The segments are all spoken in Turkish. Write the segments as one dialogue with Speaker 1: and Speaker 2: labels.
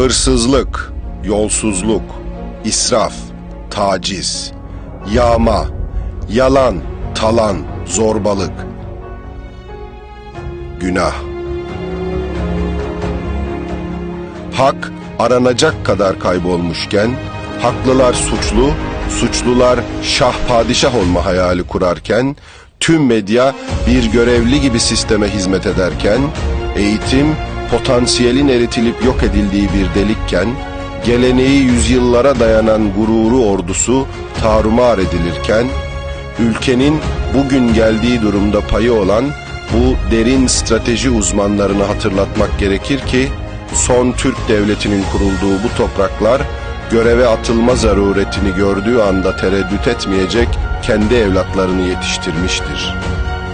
Speaker 1: Hırsızlık, yolsuzluk, israf, taciz, yağma, yalan, talan, zorbalık. Günah. Hak aranacak kadar kaybolmuşken, haklılar suçlu, suçlular şah padişah olma hayali kurarken, tüm medya bir görevli gibi sisteme hizmet ederken, eğitim potansiyelin eritilip yok edildiği bir delikken, geleneği yüzyıllara dayanan gururu ordusu tarumar edilirken, ülkenin bugün geldiği durumda payı olan bu derin strateji uzmanlarını hatırlatmak gerekir ki, son Türk devletinin kurulduğu bu topraklar, göreve atılma zaruretini gördüğü anda tereddüt etmeyecek kendi evlatlarını yetiştirmiştir.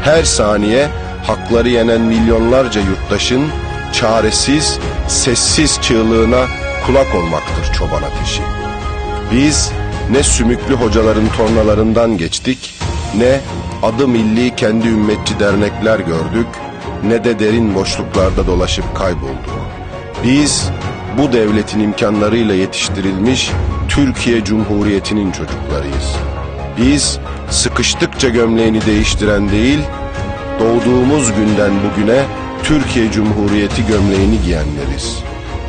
Speaker 1: Her saniye hakları yenen milyonlarca yurttaşın çaresiz, sessiz çığlığına kulak olmaktır çoban ateşi. Biz ne sümüklü hocaların tornalarından geçtik, ne adı milli kendi ümmetçi dernekler gördük, ne de derin boşluklarda dolaşıp kaybolduk. Biz bu devletin imkanlarıyla yetiştirilmiş Türkiye Cumhuriyeti'nin çocuklarıyız. Biz sıkıştıkça gömleğini değiştiren değil, doğduğumuz günden bugüne Türkiye Cumhuriyeti gömleğini giyenleriz.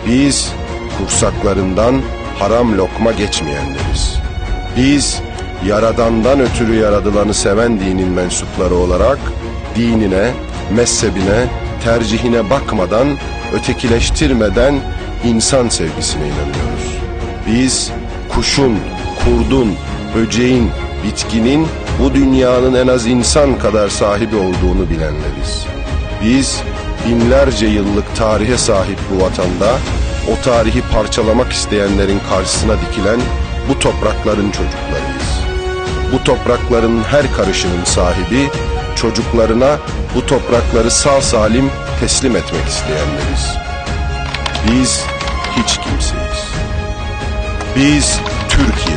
Speaker 1: Biz kursaklarından haram lokma geçmeyenleriz. Biz yaradandan ötürü yaradılanı seven dinin mensupları olarak dinine, mezhebine, tercihine bakmadan, ötekileştirmeden insan sevgisine inanıyoruz. Biz kuşun, kurdun, böceğin, bitkinin bu dünyanın en az insan kadar sahibi olduğunu bilenleriz. Biz binlerce yıllık tarihe sahip bu vatanda o tarihi parçalamak isteyenlerin karşısına dikilen bu toprakların çocuklarıyız. Bu toprakların her karışının sahibi çocuklarına bu toprakları sağ salim teslim etmek isteyenleriz. Biz hiç kimseyiz. Biz Türkiye'yiz.